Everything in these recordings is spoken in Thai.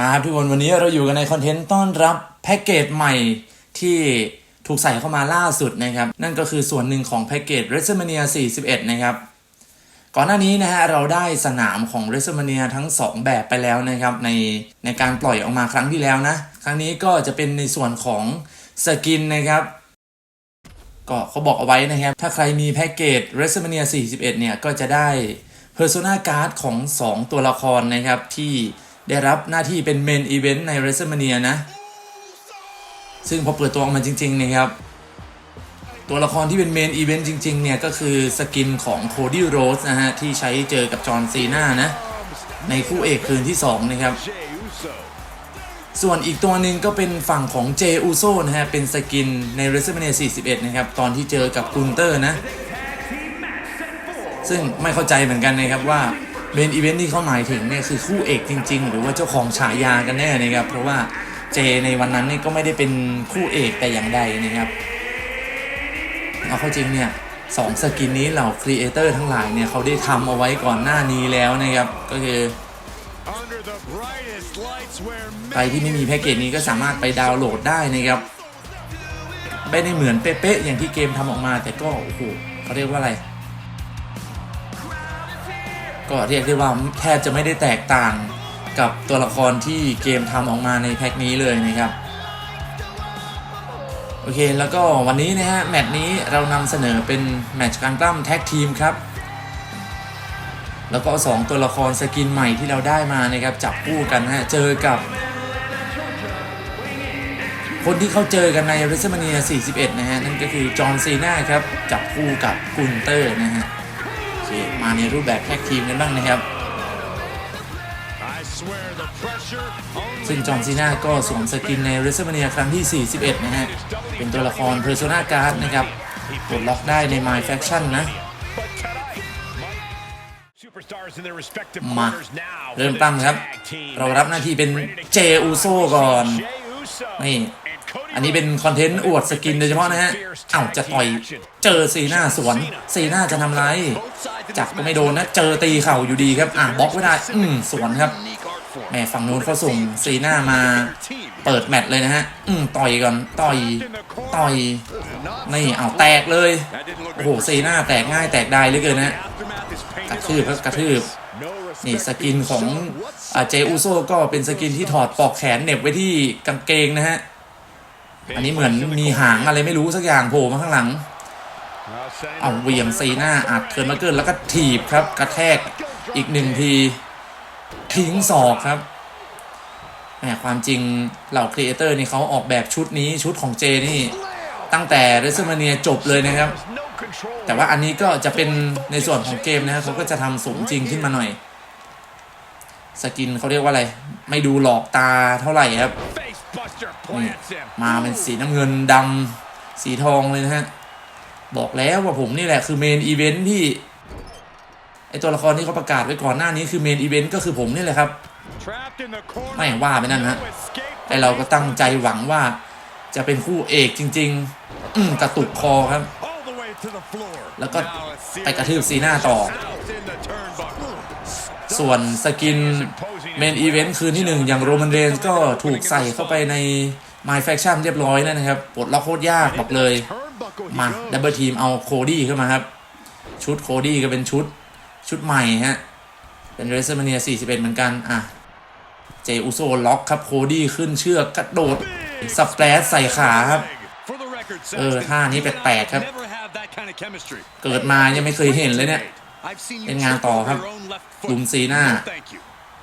มาครับทุกคนวันนี้เราอยู่กันในคอนเทนต์ต้อนรับแพ็กเกจใหม่ที่ถูกใส่เข้ามาล่าสุดนะครับ นั่นก็คือส่วนหนึ่งของแพ็กเกจ WrestleMania 41 นะครับ ก่อนหน้านี้นะฮะเราได้สนามของ WrestleMania ทั้ง 2 แบบไปแล้วนะครับ ในในการปล่อยออกมาครั้งที่แล้วนะ ครั้งนี้ก็จะเป็นในส่วนของสกินนะครับ ก็เขาบอกเอาไว้นะครับ ถ้าใครมีแพ็กเกจ WrestleMania 41 เนี่ยก็จะได้ Persona Card ของ 2 ตัวละครนะครับที่ ได้รับหน้าที่เป็นเมนอีเวนต์ใน WrestleMania นะ ซึ่งพอเปิดตัวออกมาจริงๆนะครับ ตัวละครที่เป็นเมนอีเวนต์จริงๆเนี่ย ก็คือสกินของโคดี้โรสนะฮะ ที่ใช้เจอกับจอห์นซีน่านะ ในคู่เอกคืนที่ 2 นะครับ ส่วนอีกตัวหนึ่งก็เป็นฝั่งของเจอูโซนะฮะ เป็นสกินใน WrestleMania 41 นะครับ ตอนที่เจอกับกุนเตอร์นะ ซึ่งไม่เข้าใจเหมือนกันนะครับว่า เมนอีเวนต์ที่เขาหมายถึงเนี่ยคือคู่เอกจริง ๆ หรือว่าเจ้าของฉายากันแน่นะครับ เพราะว่าเจในวันนั้นนี่ก็ไม่ได้เป็นคู่เอกแต่อย่างใดนะครับเอาเข้าจริงเนี่ยสองสกินนี้เหล่าครีเอเตอร์ทั้งหลายเนี่ยเขาได้ทำเอาไว้ก่อนหน้านี้แล้วนะครับ ก็คือใครที่ไม่มีแพ็กเกจนี้ก็สามารถไปดาวน์โหลดได้นะครับไม่ได้เหมือนเป๊ะๆอย่างที่เกมทำออกมา แต่ก็โอ้โหเขาเรียกว่าอะไร ก็เรียกได้ว่าแทบจะไม่ได้แตกต่างกับตัวละครที่เกมทำออกมาในแพ็กนี้เลยนะครับ โอเคแล้วก็วันนี้นะฮะ แมตช์นี้เรานำเสนอเป็นแมตช์การปล้ำแท็กทีมครับ แล้วก็ 2 ตัวละครสกินใหม่ที่เราได้มานะครับ จับคู่กันฮะ เจอกับ คนที่เขาเจอกันใน WrestleMania 41 นะฮะ นั่นก็คือจอห์นซีนาครับ จับคู่กับกุนเตอร์นะฮะ มาในรูปแบบแท็กทีมกันบ้างนะครับ ซึ่งจอนซีนาก็สวมสกินใน WrestleMania ครั้งที่ 41 นะฮะ เป็นตัวละคร Persona Card นะครับปลดล็อกได้ใน My Faction นะมาเริ่มตั้งครับ เรารับหน้าที่เป็นเจอูโซก่อน นี่ อันนี้เป็นคอนเทนต์อวดสกินโดยเฉพาะนะฮะเอ้าจะต่อยเจอซีหน้าสวนซีหน้าจะทำไร จับก็ไม่โดนนะ เจอตีเข่าอยู่ดีครับอะบล็อกไม่ได้ อืมสวนครับแหมฝั่งนู้นเขาส่งซีหน้ามาเปิดแมตช์เลยนะฮะ อืมต่อยก่อนต่อยต่อยนี่เอาแตกเลย โอ้โหซีหน้าแตกง่ายแตกได้เลยเกินนะกระทืบครับกระทืบนี่สกินของเจอูโซก็เป็นสกินที่ถอดปลอกแขนเน็บไว้ที่กางเกงนะฮะ อันนี้เหมือนมีหางอะไรไม่รู้สักอย่างโผล่มาข้างหลัง เอาเวียงซีหน้าอัดเทิร์นมาเกินแล้วก็ถีบครับกระแทกอีกหนึ่งทีทิ้งศอกครับแหมความจริงเหล่าครีเอเตอร์นี่เขาออกแบบชุดนี้ชุดของเจนี่ตั้งแต่เรซ m มเนียจบเลยนะครับ แต่ว่าอันนี้ก็จะเป็นในส่วนของเกมนะครับเขาก็จะทำสูงจริงขึ้นมาหน่อย สกินเขาเรียกว่าอะไร ไม่ดูหลอกตาเท่าไหร่ครับนี่ มาเป็นสีน้ำเงินดำสีทองเลยนะฮะ บอกแล้วว่าผมนี่แหละคือเมนอีเวนท์ที่ไอตัวละครที่เขาประกาศไว้ก่อนหน้านี้คือเมนอีเวนต์ก็คือผมนี่แหละครับ ไม่ว่าไปนั่นฮะไอเราก็ตั้งใจหวังว่าจะเป็นคู่เอกจริงๆอืกระตุกคอครับ แล้วก็ไปกระทืบซีหน้าต่อ ส่วนสกินเมนอีเวนต์คืนที่หนึ่งอย่างโรมันเรนก็ถูกใส่เข้าไปใน My Faction เรียบร้อยแล้วนะครับปลดล็อกโคตรยากบอกเลย มาดับเบิลทีมเอาโคดี้เข้ามาครับ ชุดโคดี้ก็เป็นชุดชุดใหม่ฮะ เป็นเรซเมเนีย41 เหมือนกันอะเจอุโซล็อกครับโคดี้ขึ้นเชือกกระโดดสเปรดใส่ขาครับ เออท่านี้แปลกๆครับ เกิดมายังไม่เคยเห็นเลยเนี่ย เป็นงานต่อครับลุมซีหน้า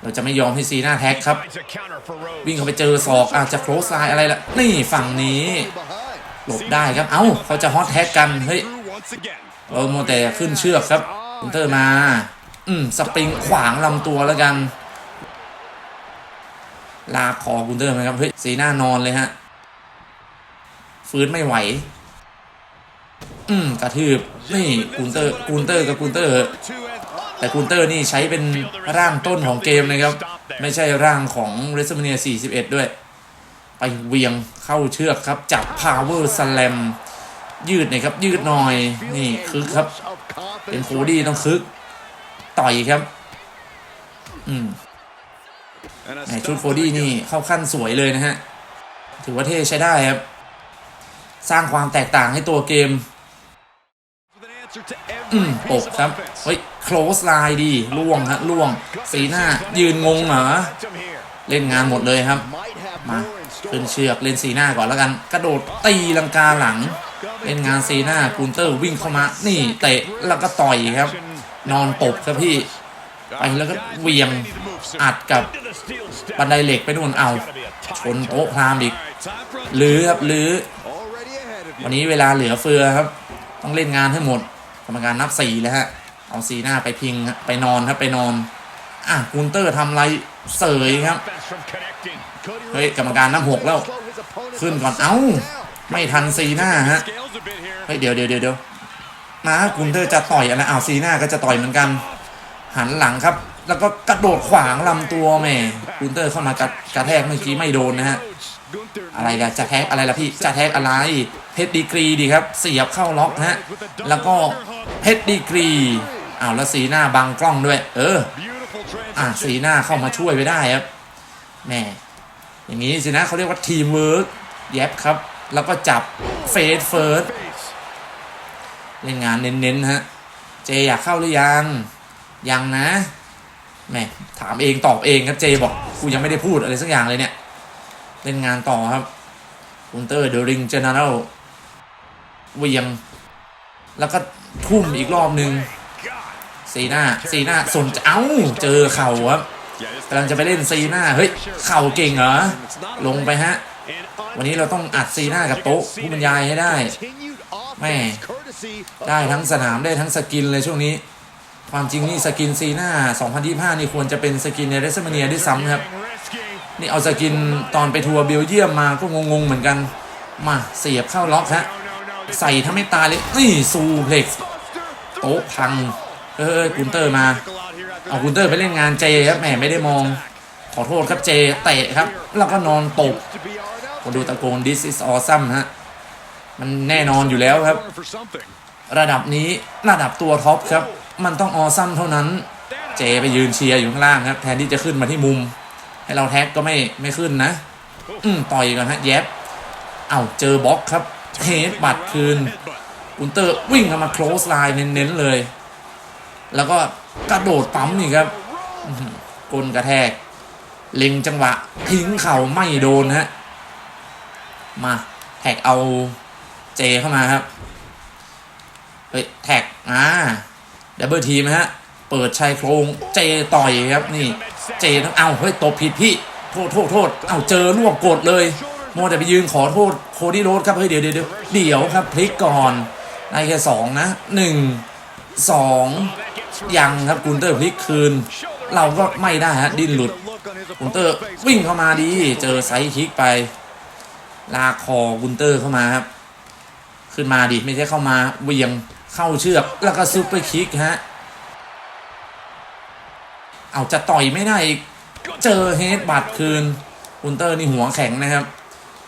เราจะไม่ยอมให้ซีหน้าแท็กครับ วิ่งเข้าไปเจอศอกอาจจะโครสไลน์อะไรละนี่ฝั่งนี้ หลบได้ครับ เอ้าเขาจะฮอตแท็กกันเฮ้ยเราโมแต่ขึ้นเชือกครับคุณเตอร์มา อืมสปริงขวางลำตัวแล้วกัน ลากคอคุณเตอร์ไหมครับเฮ้ยสีหน้านอนเลยฮะฟื้นไม่ไหว อืมกระทืบนี่กุนเตอร์กุนเตอร์กับกุนเตอร์ แต่กุนเตอร์นี่ใช้เป็นร่างต้นของเกมนะครับ ไม่ใช่ร่างของ w r e s t l e m a n i a 41 ด้วย ไปเวียงเข้าเชือกครับ จับ Power Slam ยืดน่อยครับ ยืดหน่อย นี่คึกครับ เป็นโคดี้ต้องคึก ต่อยครับ อืมแหมชุดโคดี้นี่เข้าขั้นสวยเลยนะฮะ ถือว่าเท่ใช้ได้ครับ สร้างความแตกต่างให้ตัวเกม อืมปกครับ เฮ้ย close line ดีล่วงฮะล่วง สีหน้า ยืนงงเหรอเล่นงานหมดเลยครับ มาขึ้นเชือกเล่นสีหน้าก่อนแล้วกัน กระโดดตีลังกาหลัง เล่นงานซีหน้ากูนเตอร์วิ่งเข้ามา นี่เตะแล้วก็ต่อยครับ นอนตบครับพี่ไปแล้วก็เวียงอัดกับบันไดเหล็กไปนู่นเอาชนโต๊ะพรามอีกหรือครับหรือวันนี้เวลาเหลือเฟือครับ ต้องเล่นงานให้หมด กรรมการนับสี่แล้วฮะ เอาสีหน้าไปพิงไปนอนครับไปนอน อะกูนเตอร์ทำไรเสยครับ เฮ้ยกรรมการนับหกแล้ว ขึ้นก่อน เอ้า ไม่ทันซีหน้าฮะ เฮ้ยเดี๋ยวเดี๋ยวเดี๋ยวเดี๋ยวมากุนเตอร์จะต่อยอะไรอ้าวซีหน้าก็จะต่อยเหมือนกัน หันหลังครับ แล้วก็กระโดดขวางลำตัวแม่กุนเตอร์เข้ามากระกระแทกเมื่อกี้ไม่โดนนะฮะ อะไรล่ะจะแท็กอะไรล่ะพี่จะแท็กอะไรเพชรดีกรีดีครับ เสียบเข้าล็อกฮะแล้วก็เพชรดีกรีอ้าวแล้วสีหน้าบังกล้องด้วย เอออะสีหน้าเข้ามาช่วยไว้ได้ครับแม่อย่างนี้สินะเขาเรียกว่าทีมเวิร์กแยบครับ แล้วก็จับเฟสเฟิร์สเล่นงานเน้นๆฮะเจอยากเข้าหรือยัง ยังนะแม่ถามเองตอบเองครับเจบอกกูยังไม่ได้พูดอะไรสักอย่างเลยเนี่ย เล่นงานต่อครับอุนเตอร์เดอริงเจนอเรลเวียง แล้วก็ทุ่มอีกรอบหนึ่งสีหน้าสีหน้าสนเอ้าเจอเข่าครับกำลังจะไปเล่นซีหน้าเฮ้ยเข่าเก่งเหรอลงไปฮะ วันนี้เราต้องอัดซีหน้ากับโต๊ะผู้บรรยายให้ได้แม่ได้ทั้งสนามได้ทั้งสกินเลยช่วงนี้ ความจริงนี่สกินซีหน้า 2025 นี่ควรจะเป็นสกินในเรสเมเนียด้วยซ้ำครับ นี่เอาสกินตอนไปทัวร์เบลเยียมมาก็งงๆเหมือนกัน มาเสียบเข้าล็อกฮะใส่ถ้าไม่ตายเลย นี่ซูเพล็กโต๊ะพัง เอ้ยกุนเตอร์มา เอากุนเตอร์ไปเล่นงานเจครับแหมไม่ได้มอง ขอโทษครับเจเตะครับ แล้วก็นอนตบคนดูตะโกน this is awesome ฮะ มันแน่นอนอยู่แล้วครับ ระดับนี้ระดับตัวท็อปครับ มันต้องออซัมเท่านั้น เจไปยืนเชียร์อยู่ข้างล่างครับ แทนที่จะขึ้นมาที่มุม ให้เราแท็กก็ไม่ไม่ขึ้นนะ อืมต่อยก่อนฮะแยบเอาเจอบล็อกครับเทสบัตรคืนอุนเตอร์วิ่งเข้ามา close line เน้นๆเลย แล้วก็กระโดดปั๊มนี่ครับกลกระแทก เล็งจังหวะ ทิ้งเข่าไม่โดนฮะ มาแท็กเอาเจเข้ามาครับ เฮ้ยแท็กอ่าดับเบิลทีมฮะ เปิดชายโครงเจต่อยครับนี่เจต้องเอาเฮ้ยตบผิดพี่โทษโทษโทษเอาเจอรวบกดเลยมัวแต่ไปยืนขอโทษโคดี้โรดครับเฮ้ยเดี๋ยวเดี๋ยวเดี๋ยวเดี๋ยวครับพลิกก่อนได้แค่สองนะหนึ่งสองยังครับกุนเตอร์พลิกคืน เราก็ไม่ได้ฮะดิ้นหลุดกุนเตอร์วิ่งเข้ามาดีเจอไซคิกไป ลากคอกุนเตอร์เข้ามาครับ ขึ้นมาดิไม่ใช่เข้ามาเวียงเข้าเชือกแล้วก็ซุปเปอร์คิกฮะ เอาจะต่อยไม่ได้อีกเจอเฮดบัตคืนอุนเตอร์นี่หัวแข็งนะครับ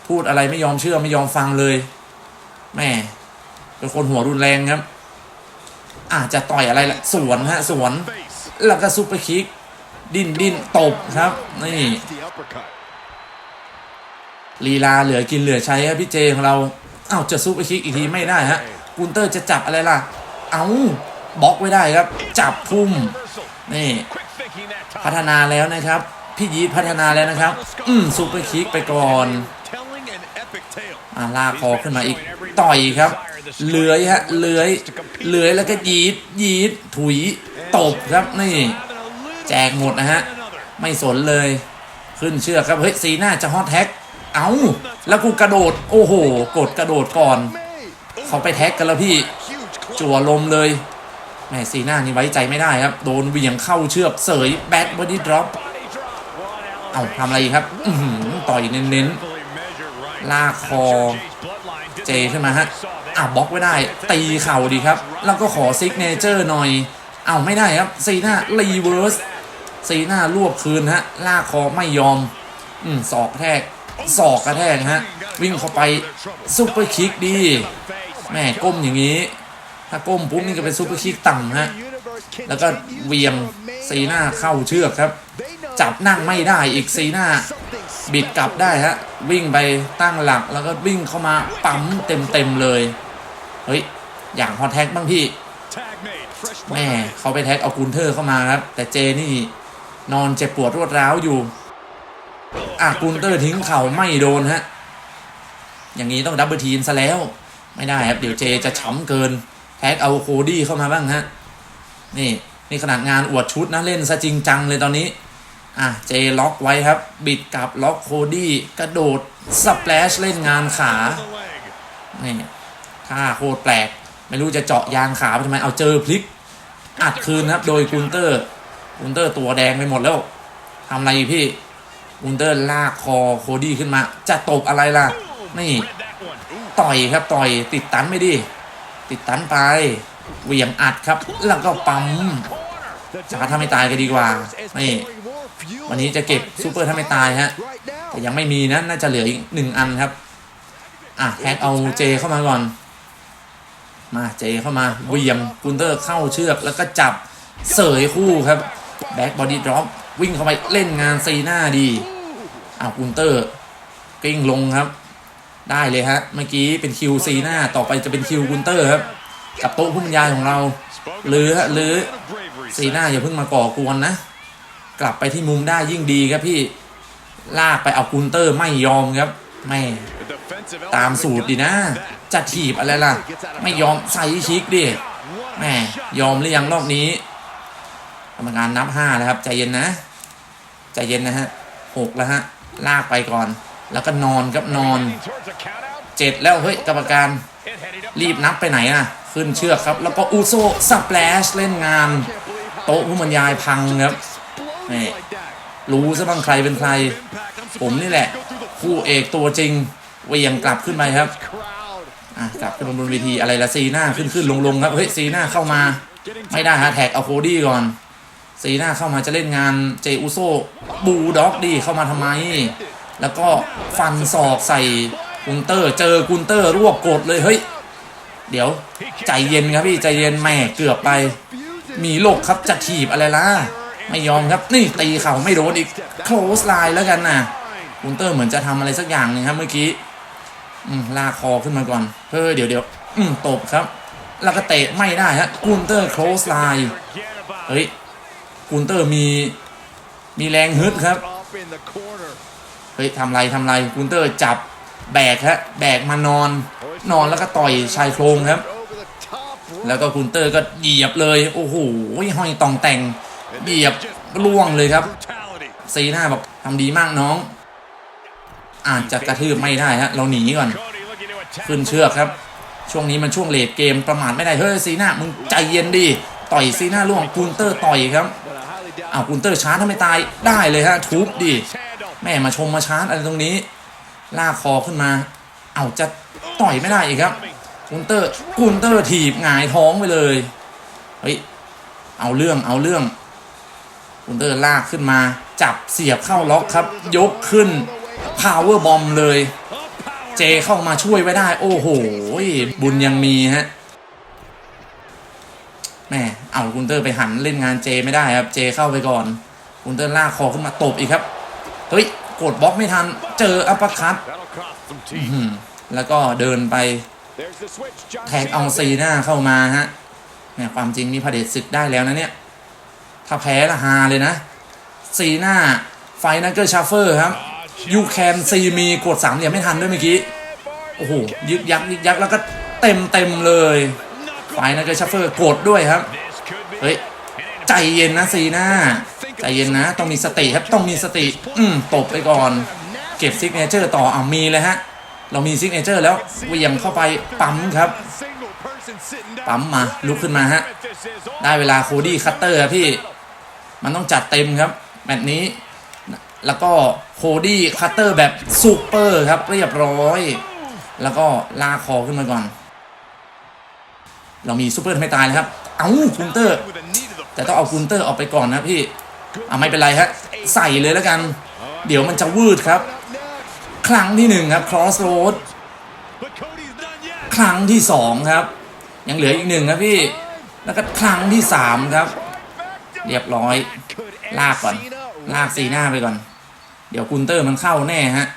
พูดอะไรไม่ยอมเชื่อไม่ยอมฟังเลยแม่เป็นคนหัวรุนแรงครับ อาจจะต่อยอะไรล่ะสวนฮะสวนแล้วก็ซุปเปอร์คิก ดิ้นดิ้นตบครับนี่ลีลาเหลือกินเหลือใช้ครับพี่เจของเราเอ้าจะซุปเปอร์คิกอีกทีไม่ได้ฮะกุนเตอร์จะจับอะไรล่ะ เอาบล็อกไว้ได้ครับ จับทุ่มนี่ พัฒนาแล้วนะครับ พี่ยีพัฒนาแล้วนะครับ อืมซูเปอร์คิกไปก่อนอ่าลากคอขึ้นมาอีก ต่อยครับ เลื้อยฮะ เลื้อย เลื้อยแล้วก็ยีดยีดถุย ตบครับ นี่ แจกหมดนะฮะ ไม่สนเลย ขึ้นเชือกครับ เฮ้ย สีหน้าจะฮอตแท็ก เอา แล้วกูกระโดด โอ้โห กดกระโดดก่อน เขาไปแท็กกันแล้วพี่ จั่วลมเลย แม่สีหน้านี่ไว้ใจไม่ได้ครับ โดนเวียงเข้าเชือกเสยแบ็คบอดี้ดรอปเอาทำอะไรครับอือหือต่อยเน้นๆลากคอ เจขึ้นมาฮะอะบล็อกไว้ได้ ตีเข่าดีครับ แล้วก็ขอซิกเนเจอร์หน่อย เอาไม่ได้ครับ ซีหน้ารีเวิร์สซีหน้ารวบคืนฮะ ลากคอไม่ยอม อืมศอกแทกศอกกระแทกฮะ วิ่งเข้าไปซุปเปอร์คิกดีแม่ก้มอย่างนี้ ถ้าก้มปุ๊บนี่ก็เป็นซุปเปอร์คิกต่ำฮะแล้วก็เวียงซีหน้าเข้าเชือกครับ จับนั่งไม่ได้อีกซีหน้า บิดกลับได้ฮะวิ่งไปตั้งหลักแล้วก็วิ่งเข้ามาปั๊มเต็มเต็มๆเลย เฮ้ย อย่างฮอตแท็กบ้างพี่แม่เขาไปแท็กเอากุนเทอร์เข้ามาครับ แต่เจนี่นอนเจ็บปวดรวดร้าวอยู่อะกุนเตอร์ทิ้งเข่าไม่โดนฮะอย่างนี้ต้องดับเบิลทีมซะแล้ว ไม่ได้ครับ เดี๋ยวเจจะช้ำเกิน แท็กเอาโคดี้เข้ามาบ้างฮะ นี่นี่ขนาดงานอวดชุดนะเล่นซะจริงจังเลยตอนนี้ อะเจล็อกไว้ครับ บิดกลับล็อกโคดี้กระโดดสเปลชเล่นงานขา นี่ท่าโคตรแปลก ไม่รู้จะเจาะยางขาไปทำไม เอาเจอพลิก อัดคืนครับ โดยกุนเตอร์กุนเตอร์ตัวแดงไปหมดแล้วทำอะไรพี่กุนเตอร์ลากคอโคดี้ขึ้นมา จะตบอะไรล่ะ นี่ ต่อยครับต่อยติดตันไม่ดี ติดตันไปเหวี่ยงอัดครับ แล้วก็ปั๊มจะถ้าไม่ตายก็ดีกว่านี่วันนี้จะเก็บซูเปอร์ถ้าไม่ตายฮะแต่ยังไม่มีนะน่าจะเหลืออีกหนึ่งอันครับ อะแฮกเอาเจเข้ามาก่อน มาเจเข้ามาเหวียมกุนเตอร์เข้าเชือกแล้วก็จับเสยคู่ครับแบ็กบอดี้ดรอปวิ่งเข้าไปเล่นงานซีหน้าดีอ้าวกุนเตอร์กิ้งลงครับ ได้เลยฮะ เมื่อกี้เป็นคิวซีหน้าต่อไปจะเป็นคิวกุนเตอร์ครับ กับโต๊ะผู้บรรยายของเราหรือฮะหรือซีหน้าอย่าเพิ่งมาก่อกวนนะ กลับไปที่มุมได้ยิ่งดีครับพี่ลากไปเอากุนเตอร์ไม่ยอมครับไม่ตามสูตรดีนะ จะถีบอะไรล่ะ ไม่ยอมใส่ชิกดิแหม่ยอมหรือยังรอบนี้กรรมการนับห้าแล้วครับ ใจเย็นนะ ใจเย็นนะฮะหกแล้วฮะ ลากไปก่อน แล้วก็นอนครับนอนเจ็ดแล้วเฮ้ยกรรมการรีบนับไปไหนอะ ขึ้นเชือกครับ แล้วก็อูโซสเปลชเล่นงาน โต๊ะผู้บรรยายพังครับนี่รู้ซะบ้างใครเป็นใคร ผมนี่แหละ คู่เอกตัวจริงเวียงกลับขึ้นไปครับอะกลับขึ้นบนเวทีอะไรละซีหน้าขึ้นขึ้นลงลงครับเฮ้ยซีหน้าเข้ามา ไม่ได้ฮะแท็กเอาโคดี้ก่อนซีหน้าเข้ามาจะเล่นงานเจอุโซบูด็อกดีเข้ามาทำไม แล้วก็ฟันศอกใส่กุนเตอร์ เจอกุนเตอร์รวบกดเลยเฮ้ย เดี๋ยวใจเย็นครับพี่ใจเย็นแม่เกือบไป มีโลกครับจะถีบอะไรล่ะ ไม่ยอมครับนี่ตีเข่าไม่โดนอีก close line แล้วกันนะกุนเตอร์เหมือนจะทำอะไรสักอย่างหนึ่งครับเมื่อกี้อืลากคอขึ้นมาก่อนเฮ้ยเดี๋ยวเดี๋ยวตบครับแล้วก็เตะไม่ได้ฮะกุนเตอร์ close line เฮ้ยกุนเตอร์มีมีแรงฮึดครับ ฮ้ยทำไรทำไรกุนเตอร์จับแบกฮะแบกมานอน นอนแล้วก็ต่อยชายโครงครับ แล้วก็กุนเตอร์ก็เหยียบเลย โอ้โหห้อยตองแต่งเหยียบล่วงเลยครับซีหน้าบอกทำดีมากน้อง อาจจะกระทืบไม่ได้ฮะเราหนีก่อน ขึ้นเชือกครับ ช่วงนี้มันช่วงเลดเกมประมาทไม่ได้เฮ้ยซีหน้ามึงใจเย็นดิต่อยซีหน้าล่วงกุนเตอร์ต่อยครับอ้าวกุนเตอร์ช้าร์จถ้าไม่ตายได้เลยฮะทุบดิ แม่มาชมมาชาร์จอะไรตรงนี้ลากคอขึ้นมา เอาจะต่อยไม่ได้อีกครับกุนเตอร์กุนเตอร์ถีบหงายท้องไปเลยเฮ้ยเอาเรื่องเอาเรื่องกุนเตอร์ลากขึ้นมา จับเสียบเข้าล็อกครับ ยกขึ้น power bomb เลย เจเข้ามาช่วยไว้ได้ โอ้โห บุญยังมีฮะแม่เอากุนเตอร์ไปหันเล่นงานเจไม่ได้ครับ เจเข้าไปก่อนกุนเตอร์ลากคอขึ้นมาตบอีกครับ เฮ้ยกดบล็อกไม่ทัน เจออัปปอร์คัตแล้วก็เดินไปแทงเอาซีหน้าเข้ามาฮะเนี่ยความจริงนี่พระเดชศึกได้แล้วนะเนี่ย ถ้าแพ้ละฮาเลยนะ ซีหน้าไฟนักเกอร์ชาเฟอร์ครับยูแคนซีมีกดสามเหลี่ยมไม่ทันด้วยเมื่อกี้ โอ้โห ยึกยักยึกยักแล้วก็เต็มเต็มเลยไฟนักเกอร์ชาเฟอร์กดด้วยครับ เฮ้ย ใจเย็นนะซีหน้า ใจเย็นนะ ต้องมีสติครับ ต้องมีสติ อืมตบไปก่อน เก็บซิกเนเจอร์ต่ออ่ามีเลยฮะ เรามีซิกเนเจอร์แล้วเวี่ยงเข้าไปปั๊มครับ ปั๊มมา ลุกขึ้นมาฮะ ได้เวลาโคดี้คัตเตอร์พี่ มันต้องจัดเต็มครับแบบนี้ แล้วก็โคดี้คัตเตอร์แบบซูเปอร์ครับเรียบร้อย แล้วก็ลากคอขึ้นมาก่อน เรามีซูเปอร์ทำไม่ตายนะครับ เอ้ากุนเตอร์ แต่ต้องเอากุนเตอร์ออกไปก่อนนะพี่ อ่าไม่เป็นไรฮะใส่เลยแล้วกัน เดี๋ยวมันจะวืดครับ ครั้งที่หนึ่งครับ cross road ครั้งที่สองครับ ยังเหลืออีกหนึ่งครับพี่ แล้วก็ครั้งที่สามครับ เรียบร้อย ลากก่อน ลากซีหน้าไปก่อน เดี๋ยวกุนเตอร์มันเข้าแน่ฮะ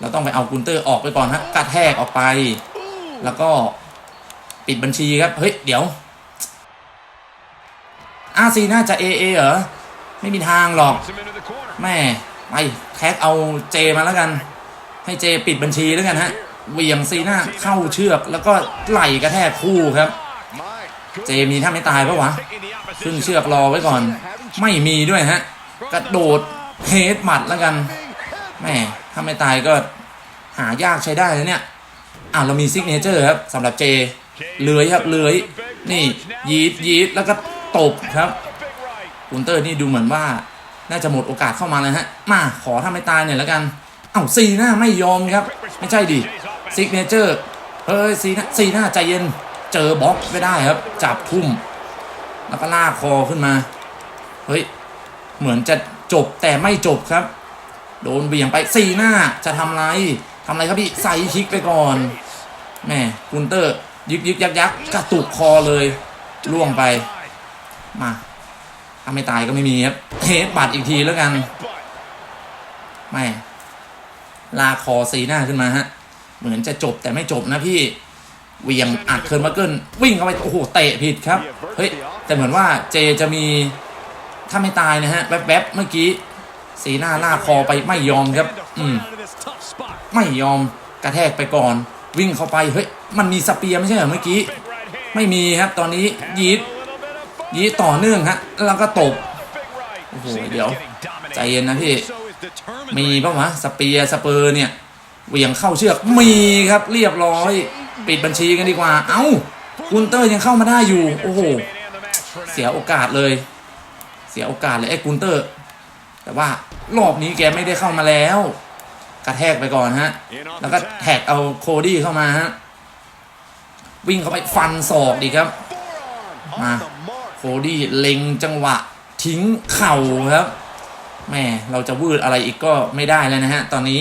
เราต้องไปเอากุนเตอร์ออกไปก่อนฮะกระแทกออกไป แล้วก็ปิดบัญชีครับ เฮ้ย เดี๋ยว อาซีน่าจะเอเอเหรอ ไม่มีทางหรอก แม่ไปแท็กเอาเจมาแล้วกัน ให้เจปิดบัญชีแล้วกันฮะเวียงซีน้าเข้าเชือกแล้วก็ไหลกระแทกคู่ครับ เจมีถ้าไม่ตายปะวะขึ้นเชือกรอไว้ก่อน ไม่มีด้วยฮะ กระโดดเฮดหมัดแล้วกันแม่ถ้าไม่ตายก็หายากใช้ได้แล้วเนี่ยอ่าเรามีซิกเนเจอร์ครับสำหรับเจเลื้อยครับเลื้อยนี่ยีดยีดแล้วก็ ตบครับกุนเตอร์นี่ดูเหมือนว่า น่าจะหมดโอกาสเข้ามาเลยฮะ มาขอถ้าไม่ตายหน่อยแล้วกัน เอ้าซีหน้าไม่ยอมครับ ไม่ใช่ดิซิกเนเจอร์เฮ้ยซีหน้าซีหน้าใจเย็น เจอบล็อกไม่ได้ครับ จับทุ่ม แล้วก็ลากคอขึ้นมา เฮ้ย เหมือนจะจบแต่ไม่จบครับ โดนเบี่ยงไปซีหน้าจะทำไรทำไรครับพี่ใส่คิกไปก่อนแม่กุนเตอร์ ยึกยึกยักยักกระตุกคอเลยล่วงไป มาถ้าไม่ตายก็ไม่มีครับเฮดบัตรอีกทีแล้วกัน ไม่ ลากคอซีหน้าขึ้นมาฮะ เหมือนจะจบแต่ไม่จบนะพี่ เวียงอัดเคิร์นมาเกิลวิ่งเข้าไป โอ้โห เตะผิดครับ เฮ้ย แต่เหมือนว่าเจจะมี ถ้าไม่ตายนะฮะ แวบๆเมื่อกี้ สีหน้าลากคอไปไม่ยอมครับ อืม ไม่ยอมกระแทกไปก่อน วิ่งเข้าไป เฮ้ย มันมีสเปียร์ไม่ใช่เหรอเมื่อกี้ ไม่มีครับ ตอนนี้ยีด ยีดต่อเนื่องฮะแล้วก็ตบโอ้โหเดี๋ยว ใจเย็นนะพี่ มีปะวะสเปียสเปอร์เนี่ยเหวี่ยงเข้าเชือกมีครับเรียบร้อย ปิดบัญชีกันดีกว่า เอ้ากุนเตอร์ยังเข้ามาได้อยู่ โอ้โห เสียโอกาสเลย เสียโอกาสเลยไอ้กุนเตอร์ แต่ว่ารอบนี้แกไม่ได้เข้ามาแล้ว กระแทกไปก่อนฮะ แล้วก็แท็กเอาโคดี้เข้ามาฮะ วิ่งเข้าไปฟันศอกดีครับ มา ดี้เล็งจังหวะทิ้งเข่าครับแม่เราจะวืดอะไรอีกก็ไม่ได้แล้วนะฮะ ตอนนี้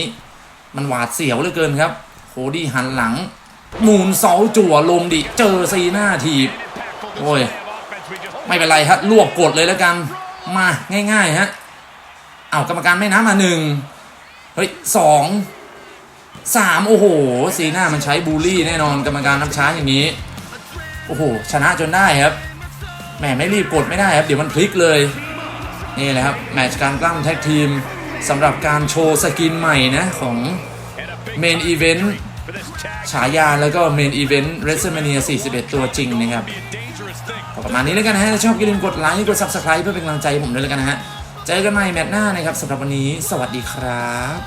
มันหวาดเสียวเหลือเกินครับโคดี้หันหลัง มูนเสาจั่วลงดิ เจอซีหน้าทีบ โอ้ย ไม่เป็นไรฮะรวบกดเลยแล้วกัน มาง่ายๆฮะ เอากรรมการไม่น้ำมาหนึ่งเฮ้ยสองสามโอ้โห ซีหน้ามันใช้บูลลี่แน่นอนกรรมการนับช้าอย่างนี้ โอ้โห ชนะจนได้ครับ แหมไม่รีบกดไม่ได้ครับเดี๋ยวมันพลิกเลย นี่แหละครับแมตช์การกล้ามแท็กทีมสำหรับการโชว์สกินใหม่นะของเมนอีเวนต์ฉายาแล้วก็เมนอีเวนต์เรสเซอร์เมเนีย41 ตัวจริงนะครับประมาณนี้แล้วกันนะฮะถ้าชอบอย่าลืมกดไลค์กด subscribe เพื่อเป็นกำลังใจผมด้วยแล้วกันนะฮะเจอกันใหม่แมตช์หน้านะครับสำหรับวันนี้ สวัสดีครับ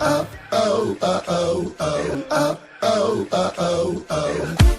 oh, oh, oh, oh, oh, oh, oh, oh.